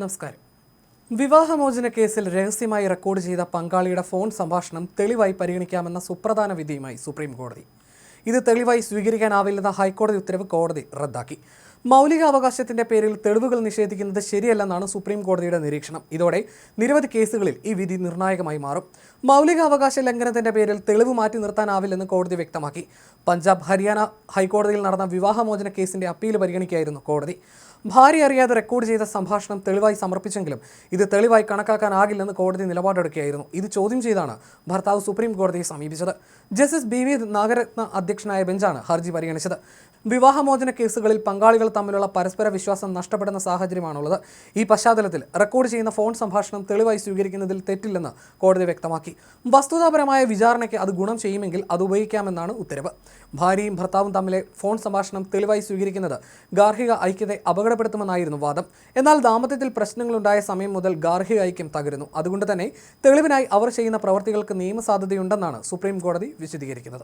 നമസ്കാരം. വിവാഹമോചന കേസിൽ രഹസ്യമായി റെക്കോർഡ് ചെയ്ത പങ്കാളിയുടെ ഫോൺ സംഭാഷണം തെളിവായി പരിഗണിക്കാമെന്ന സുപ്രധാന വിധിയുമായി സുപ്രീം കോടതി ഇത് തെളിവായി സ്വീകരിക്കാനാവില്ലെന്ന ഹൈക്കോടതി ഉത്തരവ് കോടതി റദ്ദാക്കി. മൗലികാവകാശത്തിന്റെ പേരിൽ തെളിവുകൾ നിഷേധിക്കുന്നത് ശരിയല്ലെന്നാണ് സുപ്രീം കോടതിയുടെ നിരീക്ഷണം. ഇതോടെ നിരവധി കേസുകളിൽ ഈ വിധി നിർണായകമായി മാറും. മൗലികാവകാശ ലംഘനത്തിന്റെ പേരിൽ തെളിവ് മാറ്റി നിർത്താനാവില്ലെന്ന് കോടതി വ്യക്തമാക്കി. പഞ്ചാബ് ഹരിയാന ഹൈക്കോടതിയിൽ നടന്ന വിവാഹമോചന കേസിന്റെ അപ്പീൽ പരിഗണിക്കുകയായിരുന്നു കോടതി. ഭാര്യ അറിയാതെ റെക്കോർഡ് ചെയ്ത സംഭാഷണം തെളിവായി സമർപ്പിച്ചെങ്കിലും ഇത് തെളിവായി കണക്കാക്കാനാകില്ലെന്ന് കോടതി നിലപാടെടുക്കുകയായിരുന്നു. ഇത് ചോദ്യം ചെയ്താണ് ഭർത്താവ് സുപ്രീം കോടതിയെ സമീപിച്ചത്. ജസ്റ്റിസ് ബി വി നാഗരത്ന അധ്യക്ഷനായ ബെഞ്ചാണ് ഹർജി പരിഗണിച്ചത്. വിവാഹമോചന കേസുകളിൽ പങ്കാളികൾ തമ്മിലുള്ള പരസ്പര വിശ്വാസം നഷ്ടപ്പെടുന്ന സാഹചര്യമാണുള്ളത്. ഈ പശ്ചാത്തലത്തിൽ റെക്കോർഡ് ചെയ്യുന്ന ഫോൺ സംഭാഷണം തെളിവായി സ്വീകരിക്കുന്നതിൽ തെറ്റില്ലെന്ന് കോടതി വ്യക്തമാക്കി. വസ്തുതാപരമായ വിചാരണയ്ക്ക് അത് ഗുണം ചെയ്യുമെങ്കിൽ അത് ഉപയോഗിക്കാമെന്നാണ് ഉത്തരവ്. ഭാര്യയും ഭർത്താവും തമ്മിലെ ഫോൺ സംഭാഷണം തെളിവായി സ്വീകരിക്കുന്നത് ഗാർഹിക ഐക്യത്തെ അപകടപ്പെടുത്തുമെന്നായിരുന്നു വാദം. എന്നാൽ ദാമ്പത്യത്തിൽ പ്രശ്നങ്ങളുണ്ടായ സമയം മുതൽ ഗാർഹിക ഐക്യം തകരുന്നു. അതുകൊണ്ട് തന്നെ തെളിവിനായി അവർ ചെയ്യുന്ന പ്രവർത്തികൾക്ക് നിയമസാധ്യതയുണ്ടെന്നാണ് സുപ്രീം കോടതി വിശദീകരിക്കുന്നത്.